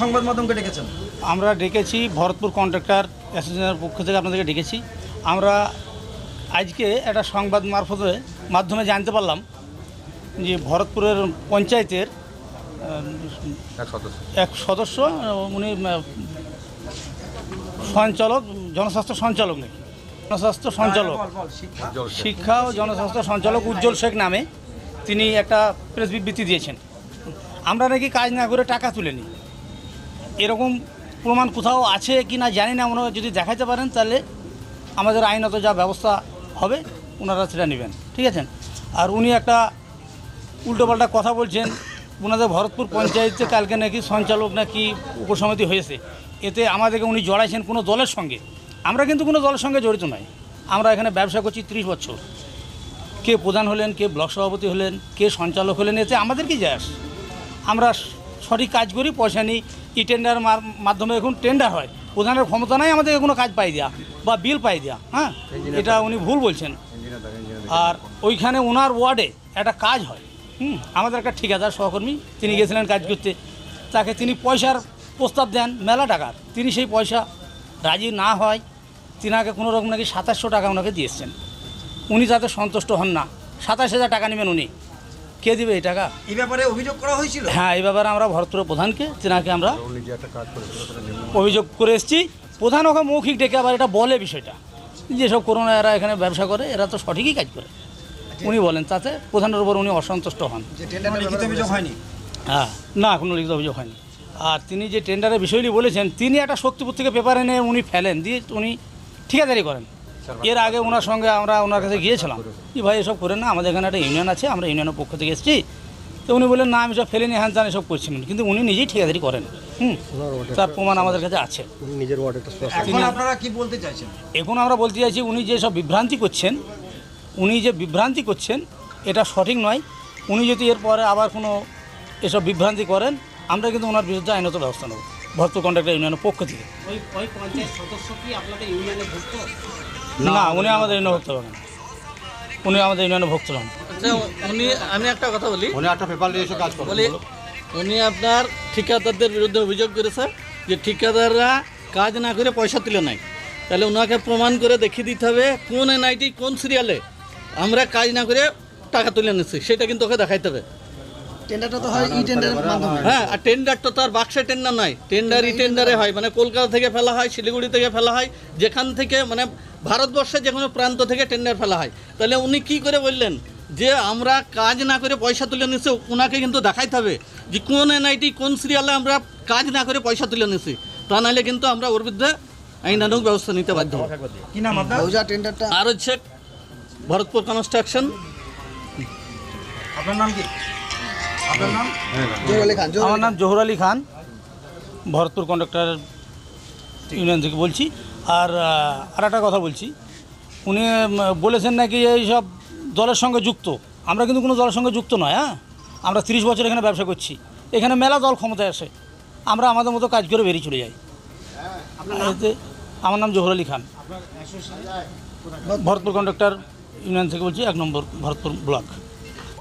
সংবাদ মাধ্যমকে ডেকেছেন? আমরা ডেকেছি ভরতপুর কন্ট্রাক্টর অ্যাসোসিয়েশনের পক্ষ থেকে আপনাদেরকে ডেকেছি। আমরা আজকে একটা সংবাদ মারফতে মাধ্যমে জানতে পারলাম যে ভরতপুরের পঞ্চায়েতের এক সদস্য। উনি সঞ্চালক জনস্বাস্থ্য সঞ্চালক নাকি? জনস্বাস্থ্য সঞ্চালক। শিক্ষা। শিক্ষা ও জনস্বাস্থ্য সঞ্চালক উজ্জ্বল শেখ নামে তিনি একটা প্রেস বিবৃতি দিয়েছেন। আমরা নাকি কাজ না করে টাকা তুলে নিই। এরকম প্রমাণ কোথাও আছে কি না জানি না ওনারা যদি দেখাতে পারেন তাহলে আমাদের আইনত যা ব্যবস্থা হবে ওনারা সেটা নেবেন, ঠিক আছে? আর উনি একটা উল্টোপাল্টা কথা বলছেন, ওনাদের ভরতপুর পঞ্চায়েতে কালকে নাকি সঞ্চালক নাকি উপসমিতি হয়েছে। এতে আমাদেরকে উনি জড়াইছেন কোনো দলের সঙ্গে। আমরা কিন্তু কোনো দলের সঙ্গে জড়িত নয় আমরা এখানে ব্যবসা করছি ত্রিশ বছর। কে প্রধান হলেন, কে ব্লক সভাপতি হলেন, কে সঞ্চালক হলেন, এতে আমাদের কি যায় আসে? আমরা সঠিক কাজ করি পয়সা নিই ই টেন্ডার মাধ্যমে এখন টেন্ডার হয়। প্রধানের ক্ষমতা নাই আমাদের কোনো কাজ পাই দেওয়া বা বিল পাই দেওয়া হ্যাঁ? এটা উনি ভুল বলছেন। আর ওইখানে ওনার ওয়ার্ডে একটা কাজ হয় হুম? আমাদের একটা ঠিকাদার সহকর্মী তিনি গেছিলেন কাজ করতে। তাকে তিনি পয়সার প্রস্তাব দেন মেলা টাকার। তিনি সেই পয়সা রাজি না হয় তিনাকে কোনো রকম নাকি সাতাশশো টাকা ওনাকে দিয়েছেন। উনি তাতে সন্তুষ্ট হন না সাতাশ হাজার টাকা নেবেন উনি। কে দিবে এই টাকা? এই ব্যাপারে অভিযোগ করা হয়েছিল? হ্যাঁ এই ব্যাপারে আমরা ভরতপুরের প্রধানকে তেনাকে আমরা অভিযোগ করে এসেছি। প্রধান ওকে মৌখিক ডেকে আবার এটা বলে বিষয়টা। যেসব করোনা এরা এখানে ব্যবসা করে এরা তো সঠিকই কাজ করে। উনি বলেন তাতে প্রধানের উপর উনি অসন্তুষ্ট হন। যে অভিযোগ হয়নি? হ্যাঁ না কোনো লিখিত অভিযোগ হয়নি। আর তিনি যে টেন্ডারের বিষয়টি বলেছেন তিনি একটা শক্তিপুর থেকে পেপার এনে উনি ফেলেন দিয়ে উনি ঠিকাদারি করেন। এর আগে ওনার সঙ্গে আমরা ওনার কাছে গিয়েছিলাম। কি ভাই এসব করেন না? আমাদের এখানে একটা ইউনিয়ন আছে আমরা ইউনিয়নের পক্ষ থেকে এসেছি। তো উনি বললেন না আমি সব ফেলে নিয়ে হ্যান ত্যান এসব করছি না। কিন্তু উনি নিজেই ঠিকাদারি করেন। হুম? তার প্রমাণ আমাদের কাছে আছে। নিজের এখন আপনারা কি বলতে চাইছেন? এখন আমরা বলতে চাইছি উনি যে সব বিভ্রান্তি করছেন উনি যে বিভ্রান্তি করছেন এটা সঠিক নয়। উনি যদি এরপরে আবার কোনো এসব বিভ্রান্তি করেন আমরা কিন্তু ওনার বিরুদ্ধে আইনত ব্যবস্থা নেব। ভক্ত কন্ট্রাক্টর ইউনিয়নের পক্ষ থেকে। ওই ওই পঞ্চায়েত সদস্য কি আপনাদের ইউনিয়নে ভুক্ত না উনি আমাদের ইউনিয়ন ভক্ত হবেন উনি আমাদের ইউনিয়নে ভক্ত হন আচ্ছা উনি আমি একটা কথা বলি। উনি একটা পেপার নিয়ে এসে কাজ করে বলি উনি আপনার ঠিকাদারদের বিরুদ্ধে অভিযোগ করেছে যে ঠিকাদাররা কাজ না করে পয়সা তুলে নেয়। তাহলে ওনাকে প্রমাণ করে দেখিয়ে দিতে হবে কোন এনআইটি কোন সিরিয়ালে আমরা কাজ না করে টাকা তুলে নিচ্ছি সেটা কিন্তু ওকে দেখাইতে হবে। টেন্ডারটা তো হয় ই টেন্ডারের মাধ্যমে। হ্যাঁ আর টেন্ডার তো তার বাক্সে টেন্ডার নয় টেন্ডার ই টেন্ডারে হয় মানে কলকাতা থেকে ফেলা হয় শিলিগুড়ি থেকে ফেলা হয় যেখান থেকে মানে ভারতবর্ষের যে কোনো প্রান্ত থেকে টেন্ডার ফেলা হয়। তাহলে উনি কি করে বললেন? যে আমরা কাজ না করে পয়সা তুলে নিচ্ছি ওনাকে কিন্তু দেখাইতে হবে যে কোন এনআইটি কোন সিরিয়ালে আমরা কাজ না করে পয়সা তুলে নিচ্ছি তা নাহলে কিন্তু আমরা ওর বিরুদ্ধে আইনানুক ব্যবস্থা নিতে বাধ্য হব। কি নাম আপনার? টেন্ডারটা আর হচ্ছে ভরতপুর কনস্ট্রাকশন আপনার নাম কি? আপনার নাম? আমার নাম জহুর আলী খান ভরতপুর কন্ডাক্টর ইউনিয়ন থেকে বলছি। আর আর একটা কথা বলছি। উনি বলেছেন নাকি এই সব দলের সঙ্গে যুক্ত। আমরা কিন্তু কোনো দলের সঙ্গে যুক্ত নয় হ্যাঁ? আমরা তিরিশ বছর এখানে ব্যবসা করছি। এখানে মেলা দল ক্ষমতায় আসে। আমরা আমাদের মতো কাজ করে বেরিয়ে চলে যাই। আমার নাম জহুর আলী খান। ভরতপুর কন্ডাক্টর ইউনিয়ন থেকে বলছি এক নম্বর ভরতপুর ব্লক